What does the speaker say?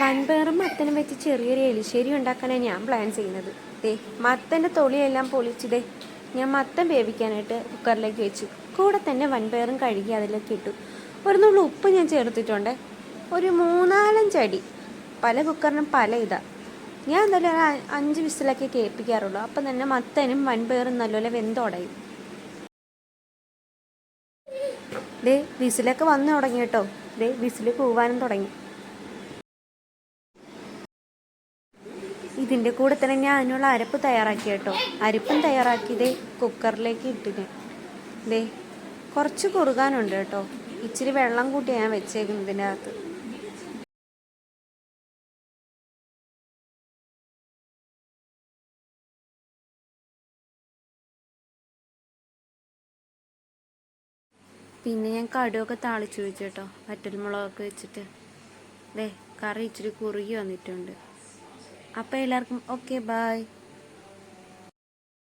വൻപയറും മത്തനും വെച്ച് ചെറിയൊരു എലിശ്ശേരി ഉണ്ടാക്കാനാണ് ഞാൻ പ്ലാൻ ചെയ്യുന്നത്. ദേ മത്തന്റെ തൊളിയെല്ലാം പൊളിച്ചതേ ഞാൻ മത്തൻ വേവിക്കാനായിട്ട് കുക്കറിലേക്ക് വെച്ചു. കൂടെ തന്നെ വൻപയറും കഴുകി അതിലേക്ക് ഇട്ടു. ഒരു നുള്ളു ഉപ്പ് ഞാൻ ചേർത്തിട്ടുണ്ട്. ഒരു മൂന്നാലഞ്ചടി പല കുക്കറിനും പല ഇതാ. ഞാൻ എന്തായാലും ഒരു അഞ്ച് വിസിലൊക്കെ കേൾപ്പിക്കാറുള്ളൂ. അപ്പം തന്നെ മത്തനും വൻപയറും നല്ലപോലെ വെന്തുടങ്ങി ദേ വിസിലൊക്കെ വന്നു തുടങ്ങി കേട്ടോ. ദേ വിസിൽ കൂവാനും തുടങ്ങി. ഇതിന്റെ കൂടെ തന്നെ ഞാൻ അതിനുള്ള അരപ്പ് തയ്യാറാക്കി കേട്ടോ. അരപ്പും തയ്യാറാക്കി ദേ കുക്കറിലേക്ക് ഇട്ടിന്. ദേ കുറച്ച് കുറുകാനുണ്ട് കേട്ടോ. ഇച്ചിരി വെള്ളം കൂട്ടി ഞാൻ വെച്ചേക്കും ഇതിന്റെ അകത്ത് പിന്നെ ഞാൻ കടുവൊക്കെ താളിച്ചു വെച്ചു കേട്ടോ. വറ്റൽമുളകൊക്കെ വെച്ചിട്ട്. ദേ കറി ഇച്ചിരി കുറുകി വന്നിട്ടുണ്ട്. അപ്പോൾ എല്ലാവർക്കും ഓക്കെ ബായ്